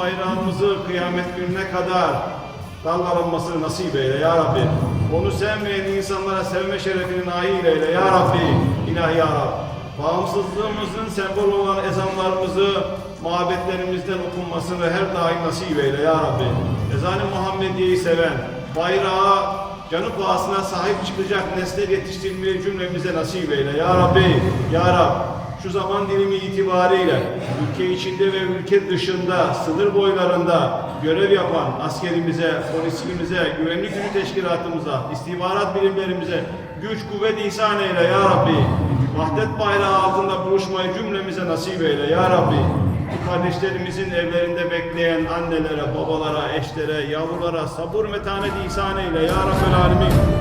bayrağımızı kıyamet gününe kadar dalgalanmasını nasip eyle ya Rabbi. Onu sevmeyen insanlara sevme şerefini nail eyle ya Rabbi. İlahi ya Rabbi. Bağımsızlığımızın sembolü olan ezanlarımızı mabetlerimizden okunmasını her daim nasip eyle ya Rabbi. Ezan-ı Muhammediye'yi seven, bayrağa canı pahasına sahip çıkacak nesle yetiştirmeyi cümlemize nasip eyle ya Rabbi. Ya Rab, şu zaman dilimi itibariyle ülke içinde ve ülke dışında, sınır boylarında görev yapan askerimize, polisimize, güvenlik gücü teşkilatımıza, istihbarat birimlerimize güç kuvvet ihsan eyle ya Rabbi. Vahdet bayrağı altında buluşmayı cümlemize nasip eyle ya Rabbi. Bu kardeşlerimizin evlerinde bekleyen annelere, babalara, eşlere, yavrulara sabır metanet ihsan eyle ya Rabbel Alemin.